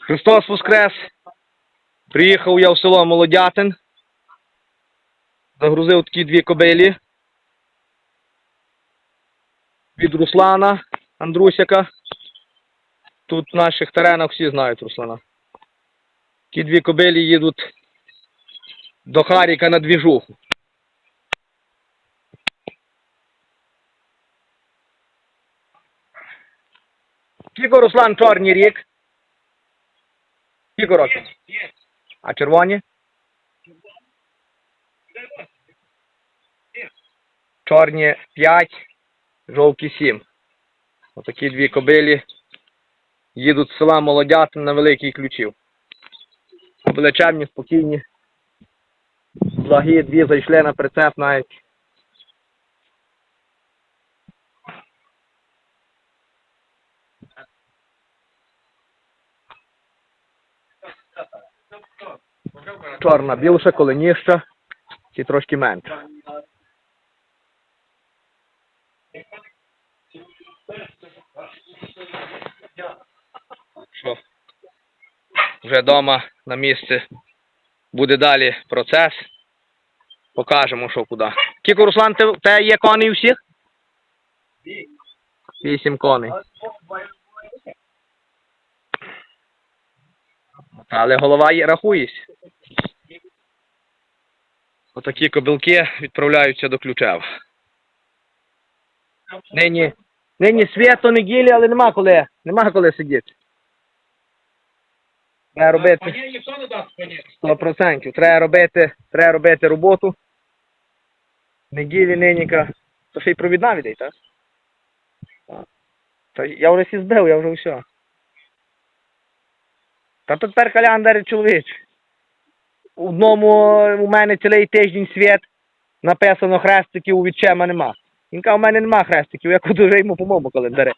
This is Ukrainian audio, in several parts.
Христос Воскрес! Приїхав я в село Молодятин. Загрузив такі дві кобилі. Від Руслана Андрусяка. Тут в наших теренах всі знають Руслана. Ті дві кобилі їдуть до Харіка на двіжуху. Кіко Руслан чорний рік. Скільки років? А червоні? Чорні 5, жовті 7. Отакі дві кобилі їдуть з села Молодятин на великий ключів. Величезні, спокійні. Благі дві зайшли на прицеп навіть. Чорна більша, коленіща, ці трошки менше. Що? Вже вдома на місці буде далі процес. Покажемо, що куди. Кіко, Руслан, те, є коней всіх? Вісім коней. Але голова є, рахуєсь. Отакі кобилки відправляються до ключев. Нині, нині свято неділі, але нема коли, нема коли сидіти. Треба робити коні. 100%. Треба робити, треба робити роботу. Неділі ниніка. То ще й провідна відей, так? Так. Та я вже всі збив, я вже все. Та тут тепер календар чоловіч. У одному у мене цілий тиждень світ написано хрестиків у відчема нема. Він каже, у мене нема хрестиків, я куди вже йому по моєму календарі.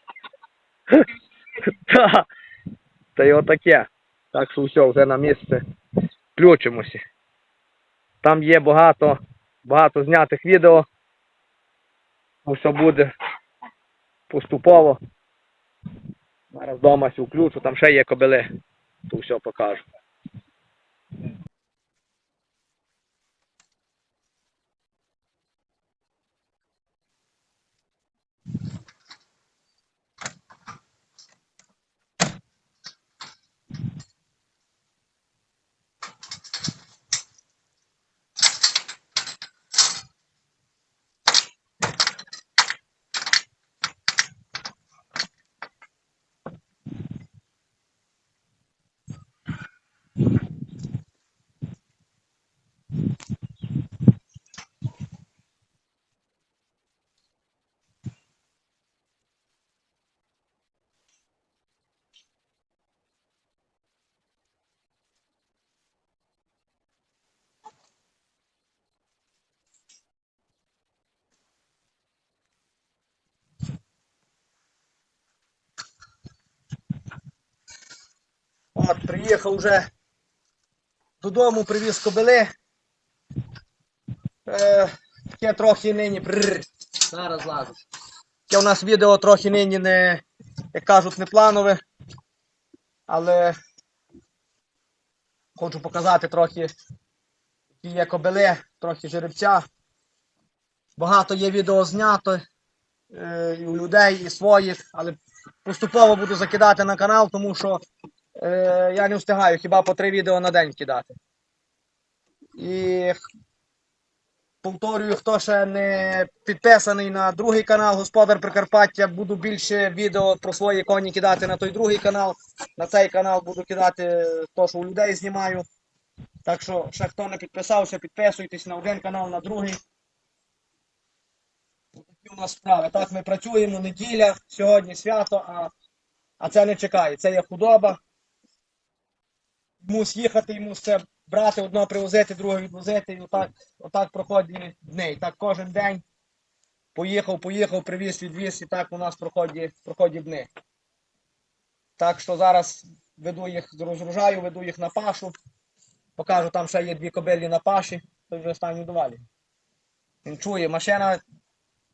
Та. Та й отаке. Так що все, вже на місце. Включимося. Там є багато, багато знятих відео. Все буде поступово. Зараз вдома все включу, там ще є кобили. То все покажу. От, приїхав вже додому, привіз кобили. Е, таке трохи нині. Бррр, зараз лазиш. Таке у нас відео трохи нині не, як кажуть, не планове. Але хочу показати трохи, які є кобили, трохи жеребця. Багато є відео знято е, і у людей, і своїх, але поступово буду закидати на канал, тому що е, я не встигаю хіба по три відео на день кидати. І повторюю, хто ще не підписаний на другий канал Господар Прикарпаття, буду більше відео про свої коні кидати на той другий канал. На цей канал буду кидати то, що у людей знімаю. Так що, ще хто не підписався, підписуйтесь на один канал, на другий. Такі у нас справи. Так, ми працюємо неділя, сьогодні свято, а, а це не чекає. Це є худоба. Мус їхати, йому це брати, одного привозити, другого відвозити. І отак, отак проходять дні. І так кожен день. Поїхав, поїхав, привіз, відвіз, і так у нас проходять, проходять дні. Так що зараз веду їх, розгружаю, веду їх на пашу. Покажу, там ще є дві кобилі на паші, то вже останню довалі. Він чує, машина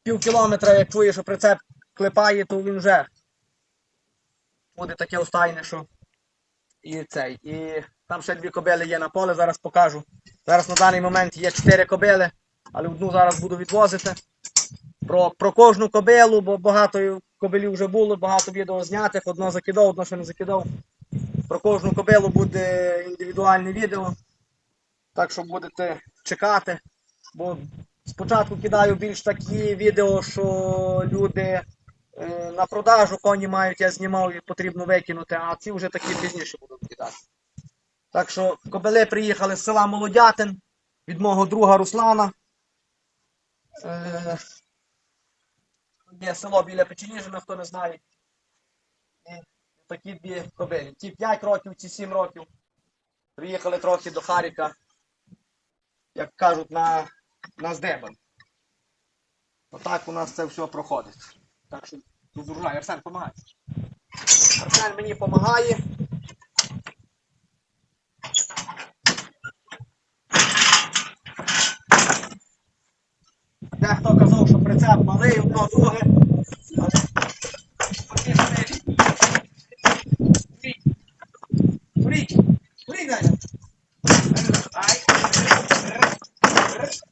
пів кілометра, як чує, що прицеп клепає, то він вже буде таке остайне, що і цей. І там ще дві кобили є на поле, зараз покажу. Зараз на даний момент є чотири кобили, але одну зараз буду відвозити. Про, про кожну кобилу, бо багато кобилів вже було, багато відео знятих, одно закидав, одно ще не закидав. Про кожну кобилу буде індивідуальне відео. Так що будете чекати. Бо спочатку кидаю більш такі відео, що люди на продажу коні мають, я знімав і потрібно викинути, а ці вже такі пізніше будуть кидати. Так що кобили приїхали з села Молодятин від мого друга Руслана. Е, є село біля Печеніжина, хто не знає. І такі дві кобилі. Ті 5 років, ці 7 років. Приїхали трохи до Харіка, як кажуть, на, на здебан. Отак у нас це все проходить. Так що тут. Арсен, допомагай. Арсен мені допомагає. Дехто казав, що прицеп малий, одно друге. Але поки що не- Куріть. Куріть. Куріть, Даня. Ай.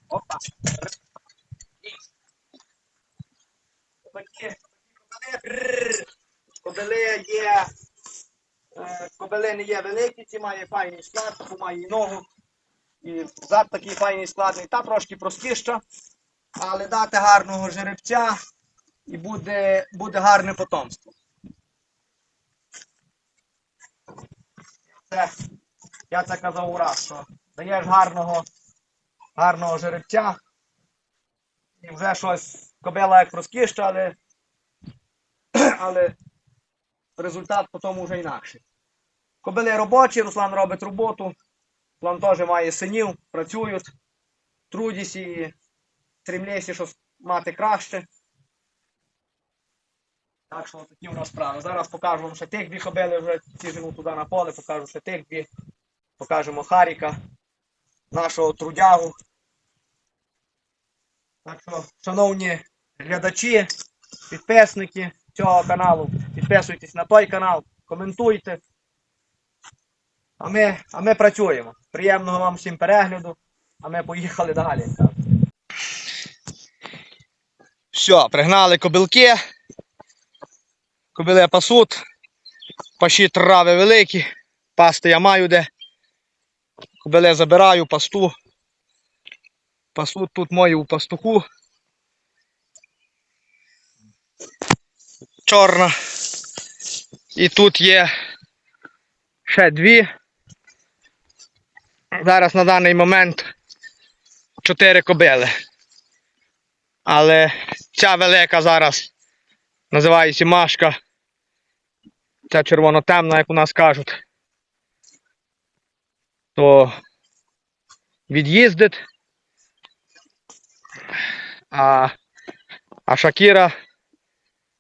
Опа. Такі кобили. Кобили є. Не є великі, ці має файний склад, таку має і ногу. І зад такий файний складний, та трошки простіша, але дати гарного жеребця і буде, буде гарне потомство. Це, я це казав ураз, що даєш гарного, гарного жеребця і вже щось кобила як розкішка, але, але результат потім вже інакший. Кобили робочі, Руслан робить роботу. Руслан теж має синів, працюють, трудяться і стрімляться щось мати краще. Так що такі у нас справи. Зараз покажу вам ще тих дві кобили, вже ці жену туди на поле, покажу ще тих дві. Покажемо Харіка, нашого трудягу. Так що, шановні глядачі, підписники цього каналу, підписуйтесь на той канал, коментуйте. А ми, а ми працюємо. Приємного вам всім перегляду, а ми поїхали далі. Все, пригнали кобилки. Кобили пасуть. Паші трави великі. Пасти я маю де. Кобили забираю, пасту. Пасуть тут мої у пастуху. Чорна. І тут є ще дві. Зараз на даний момент чотири кобили. Але ця велика зараз називається Машка. Ця червоно-темна, як у нас кажуть. То від'їздить. А, а Шакіра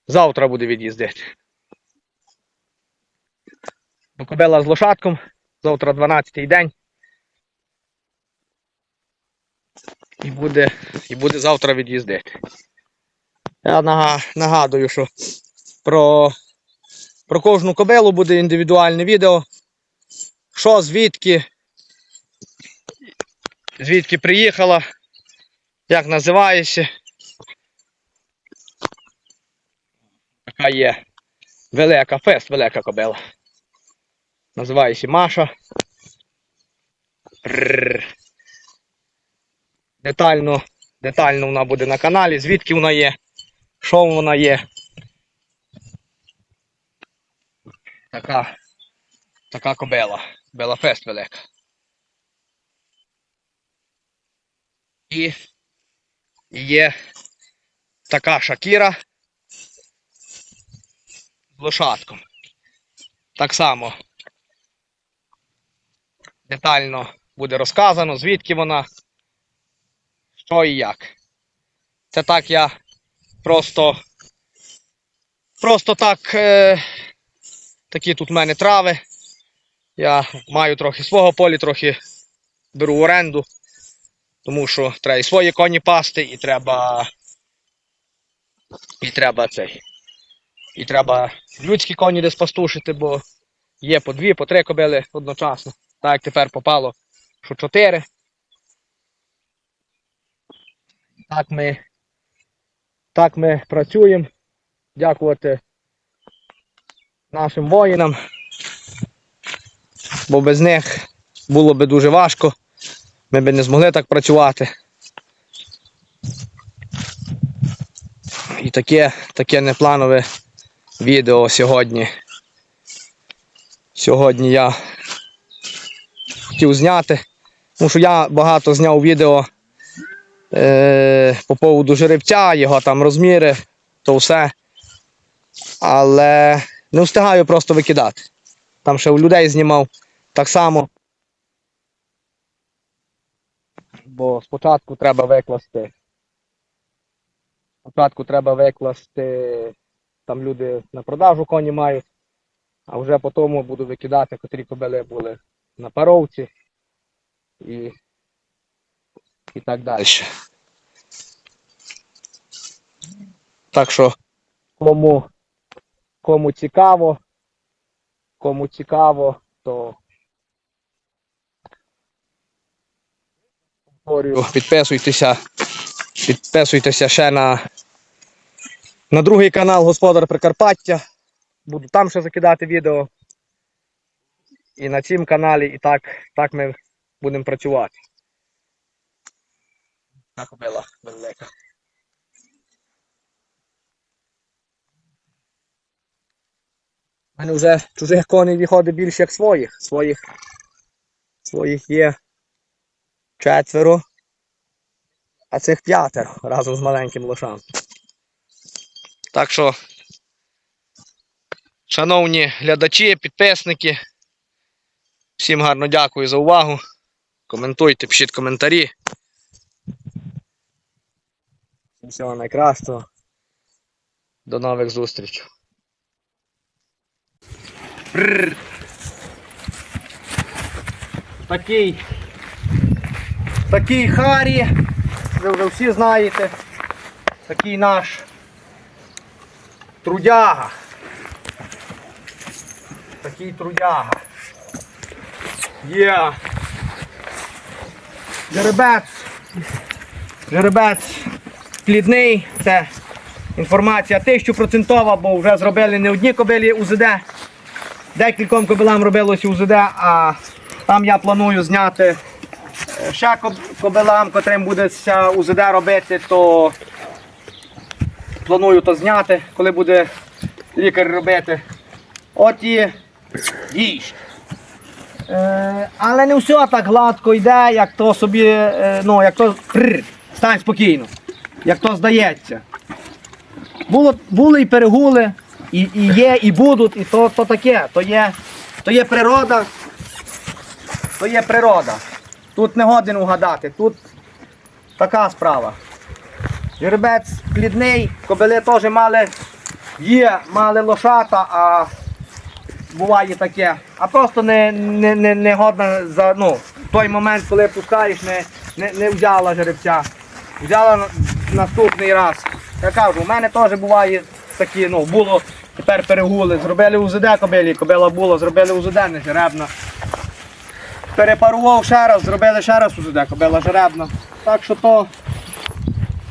завтра буде від'їздити. Бо кобила з лошадком. Завтра 12-й день. І буде, і буде завтра від'їздити. Я нагадую, що про, про кожну кобилу буде індивідуальне відео. Що, звідки, звідки приїхала, як називається. Така є велика фест, велика кобила. Називається Маша. Рррр. Детально, детально вона буде на каналі, звідки вона є, що вона є. Така, така кобила. Бела фест велика. І є така шакіра з лошадком. Так само детально буде розказано, звідки вона, що і як. Це так я просто просто так е, такі тут в мене трави. Я маю трохи свого полі, трохи беру в оренду, тому що треба і свої коні пасти, і треба. І треба цей. І треба людські коні десь пастушити, бо є по дві, по три кобили одночасно. Так як тепер попало, що чотири. Так ми, так ми працюємо. Дякувати нашим воїнам. Бо без них було би дуже важко. Ми б не змогли так працювати. І таке, таке непланове відео сьогодні. Сьогодні я хотів зняти. Тому що я багато зняв відео е, по поводу жеребця, його там розміри, то все. Але не встигаю просто викидати. Там ще у людей знімав так само. Бо спочатку треба викласти. Спочатку треба викласти, там люди на продажу коні мають, а вже потім буду викидати, котрі кобили були на паровці і, і так далі. Так що, кому, кому цікаво, кому цікаво, то підписуйтеся, підписуйтеся ще на, на другий канал Господар Прикарпаття. Буду там ще закидати відео. І на цім каналі, і так, так ми будемо працювати. Так була велика. У мене вже чужих коней виходить більше, як своїх. Своїх, своїх є четверо, а цих п'ятеро разом з маленьким лошам. Так що, шановні глядачі, підписники, всім гарно дякую за увагу. Коментуйте, пишіть коментарі. Всього найкращого. До нових зустрічей. Бррр. Такий. Такий Харі. Ви вже всі знаєте. Такий наш трудяга. Такий трудяга. Є. Жеребець. Жеребець плідний. Це інформація 1000%, бо вже зробили не одні кобилі УЗД. Декільком кобилам робилося УЗД, а там я планую зняти е, ще кобилам, котрим буде УЗД робити, то планую то зняти, коли буде лікар робити. От і їж. Е, але не все так гладко йде, як то собі, е, ну, як то. Пррр, стань спокійно, як то здається. Було, були і перегули, і, і є, і будуть, і то, то таке, то є, то є природа. То є природа. Тут не годин угадати, тут така справа. Жеребець плідний, кобили теж мали, є, мали лошата, а буває таке. А просто не, не, не, не годна за ну, той момент, коли пускаєш, не, не, не взяла жеребця. Взяла наступний раз. Я кажу, у мене теж буває такі, ну, було тепер перегули. Зробили УЗД кобилі, кобила була, зробили УЗД, не жеребна. Перепарував ще раз, зробили ще раз УЗД, кобила жеребна. Так що то,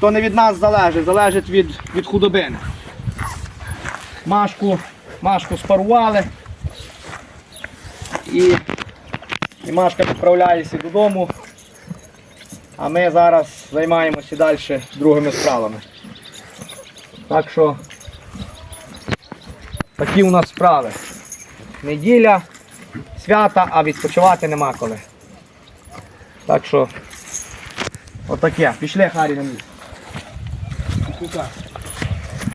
то не від нас залежить, залежить від, від худобини. Машку, машку спарували. І, і Машка відправляється додому. А ми зараз займаємося далі другими справами. Так що такі у нас справи. Неділя, свята, а відпочивати нема коли. Так що отаке. Пішли Харі на місце.